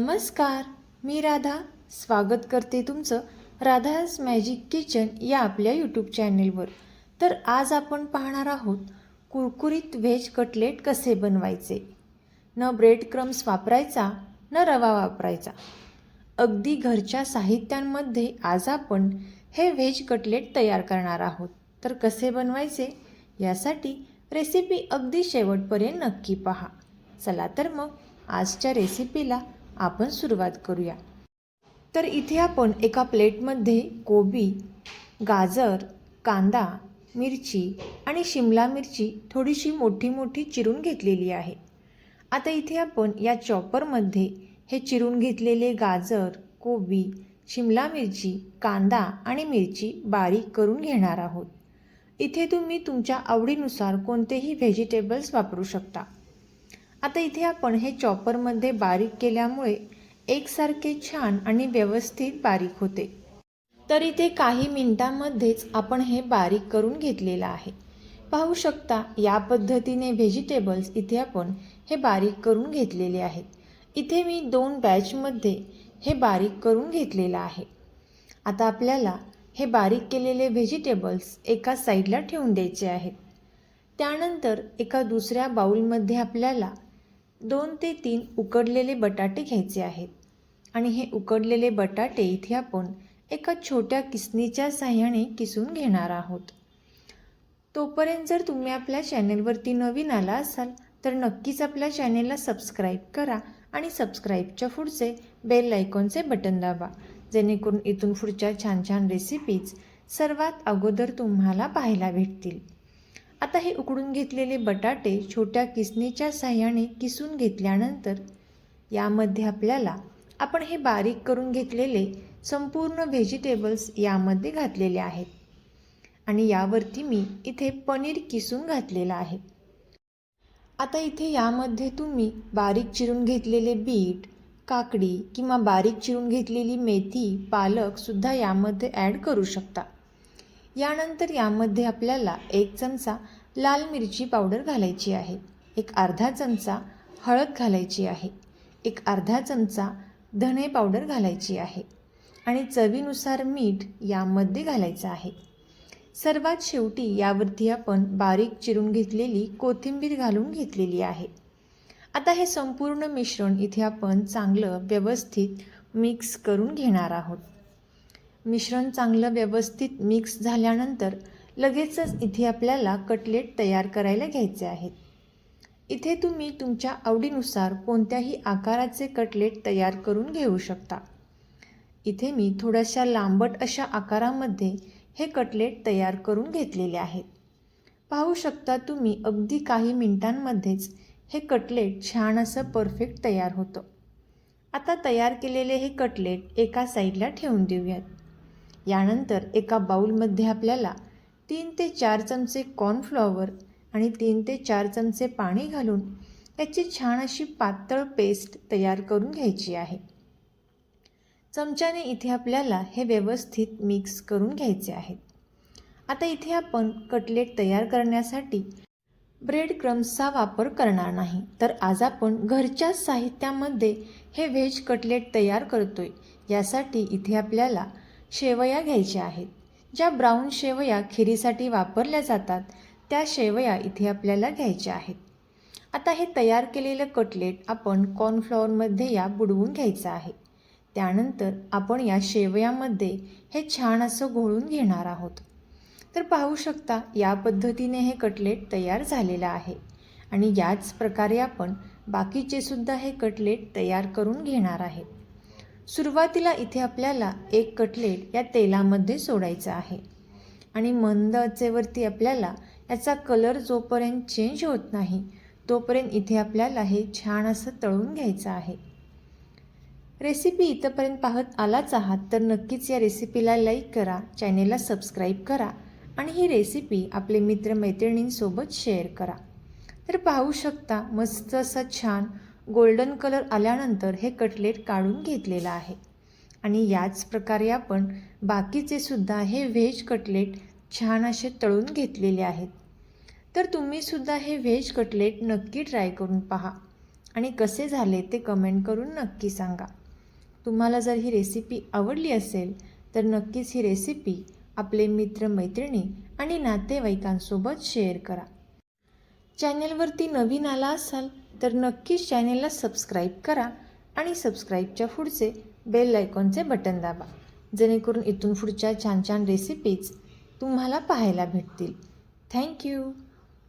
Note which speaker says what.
Speaker 1: नमस्कार मी राधा. स्वागत करते तुमचं राधाज मॅजिक किचन या आपल्या यूट्यूब चॅनेलवर तर आज आपण पाहणार आहोत कुरकुरीत व्हेज कटलेट कसे बनवायचे? न ब्रेड क्रम्स वापरायचा न रवा वापरायचा. अगदी घरच्या साहित्यांमध्ये आज आपण हे व्हेज कटलेट तयार करणार आहोत. तर कसे बनवायचे? यासाठी रेसिपी अगदी शेवटपर्यंत नक्की पहा. चला तर मग आजच्या रेसिपीला आपण सुरुवात करूया. तर इथे आपण एका प्लेटमध्ये कोबी गाजर कांदा मिरची आणि शिमला मिरची थोडीशी मोठी मोठी चिरून घेतलेली आहे. आता इथे आपण या चॉपरमध्ये हे चिरून घेतलेले गाजर कोबी शिमला मिरची कांदा आणि मिरची बारीक करून घेणार आहोत. इथे तुम्ही तुमच्या आवडीनुसार कोणतेही व्हेजिटेबल्स वापरू शकता. आता इथे आपण हे चॉपरमध्ये बारीक केल्यामुळे एकसारखे छान आणि व्यवस्थित बारीक होते. तर इथे काही मिनटांमध्येच आपण हे बारीक करून घेतलेलं आहे. पाहू शकता या पद्धतीने व्हेजिटेबल्स इथे आपण हे बारीक करून घेतलेले आहेत. इथे मी दोन बॅचमध्ये हे बारीक करून घेतलेलं आहे. आता आपल्याला हे बारीक केलेले व्हेजिटेबल्स एका साईडला ठेवून द्यायचे आहेत. त्यानंतर एका दुसऱ्या बाउलमध्ये आपल्याला दोन ते तीन उकडलेले बटाटे घ्यायचे आहेत. आणि हे उकडलेले बटाटे इथे आपण एका छोट्या किसनीच्या साह्याने किसून घेणार आहोत. तोपर्यंत जर तुम्ही आपल्या चॅनेलवरती नवीन आला असाल तर नक्कीच आपल्या चॅनेलला सबस्क्राईब करा आणि सबस्क्राईबच्या पुढचे बेल आयकॉनचे बटन दाबा जेणेकरून इथून पुढच्या छान छान रेसिपीज सर्वात अगोदर तुम्हाला पाहायला भेटतील. आता हे उकडून घेतलेले बटाटे छोट्या किसणीच्या साह्याने किसून घेतल्यानंतर यामध्ये आपल्याला आपण हे बारीक करून घेतलेले संपूर्ण व्हेजिटेबल्स यामध्ये घातलेले आहेत. आणि यावरती मी इथे पनीर किसून घातलेलं आहे. आता इथे यामध्ये तुम्ही बारीक चिरून घेतलेले बीट काकडी किंवा बारीक चिरून घेतलेली मेथी पालकसुद्धा यामध्ये ॲड करू शकता. यानंतर यामध्ये आपल्याला एक चमचा लाल मिरची पावडर घालायची आहे. एक अर्धा चमचा हळद घालायची आहे. एक अर्धा चमचा धणे पावडर घालायची आहे. आणि चवीनुसार मीठ यामध्ये घालायचं आहे. सर्वात शेवटी यावरती आपण बारीक चिरून घेतलेली कोथिंबीर घालून घेतलेली आहे. आता हे संपूर्ण मिश्रण इथे आपण चांगलं व्यवस्थित मिक्स करून घेणार आहोत. मिश्रण चांगलं व्यवस्थित मिक्स झाल्यानंतर लगेचच इथे आपल्याला कटलेट तयार करायला घ्यायचे आहेत. इथे तुम्ही तुमच्या आवडीनुसार कोणत्याही आकाराचे कटलेट तयार करून घेऊ शकता. इथे मी थोड्याशा लांबट अशा आकारामध्ये हे कटलेट तयार करून घेतलेले आहेत. पाहू शकता तुम्ही अगदी काही मिनिटांमध्येच हे कटलेट छान असं परफेक्ट तयार होतं. आता तयार केलेले हे कटलेट एका साईडला ठेवून देऊयात. यानंतर एका बाऊलमध्ये आपल्याला तीन ते चार चमचे कॉर्नफ्लॉवर आणि तीन ते चार चमचे पाणी घालून याची छान अशी पातळ पेस्ट तयार करून घ्यायची आहे. चमच्याने इथे आपल्याला हे व्यवस्थित मिक्स करून घ्यायचे आहेत आता इथे आपण कटलेट तयार करण्यासाठी ब्रेड क्रम्सचा वापर करणार नाही. तर आज आपण घरच्याच साहित्यामध्ये हे व्हेज कटलेट तयार करतोय. यासाठी इथे आपल्याला शेवया घ्यायच्या आहेत. ज्या ब्राऊन शेवया खिरीसाठी वापरल्या जातात त्या शेवया इथे आपल्याला घ्यायच्या आहेत. आता हे तयार केलेलं कटलेट आपण कॉर्नफ्लॉवरमध्ये या बुडवून घ्यायचं आहे. त्यानंतर आपण या शेवयामध्ये हे छान असं घोळून घेणार आहोत. तर पाहू शकता या पद्धतीने हे कटलेट तयार झालेलं आहे. आणि याच प्रकारे आपण बाकीचे सुद्धा हे कटलेट तयार करून घेणार आहेत. सुरुवातीला इथे आपल्याला एक कटलेट या तेलामध्ये सोडायचं आहे. आणि मंद आचेवरती आपल्याला याचा कलर जोपर्यंत चेंज होत नाही तोपर्यंत इथे आपल्याला हे छान असं तळून घ्यायचं आहे. रेसिपी इथंपर्यंत पाहत आलाच आहात तर नक्कीच या रेसिपीला लाईक करा चॅनेलला सबस्क्राईब करा आणि ही रेसिपी आपले मित्रमैत्रिणींसोबत शेअर करा. तर पाहू शकता मस्त असं छान गोल्डन कलर आल्यानंतर हे कटलेट काढून घेतलेलं आहे. आणि याच प्रकारे आपण बाकीचे सुद्धा हे व्हेज कटलेट छान असे तळून घेतलेले आहेत. तर तुम्हीसुद्धा हे व्हेज कटलेट नक्की ट्राय करून पहा. आणि कसे झाले ते कमेंट करून नक्की सांगा. तुम्हाला जर ही रेसिपी आवडली असेल तर नक्कीच ही रेसिपी आपले मित्रमैत्रिणी आणि नातेवाईकांसोबत शेअर करा. चॅनेलवरती नवीन आला असाल तर नक्कीच चॅनेलला सबस्क्राईब करा आणि सबस्क्राईबच्या पुढचे बेल आयकॉनचे बटन दाबा. जेणेकरून इथून पुढच्या छान छान रेसिपीज तुम्हाला पाहायला भेटतील. थँक्यू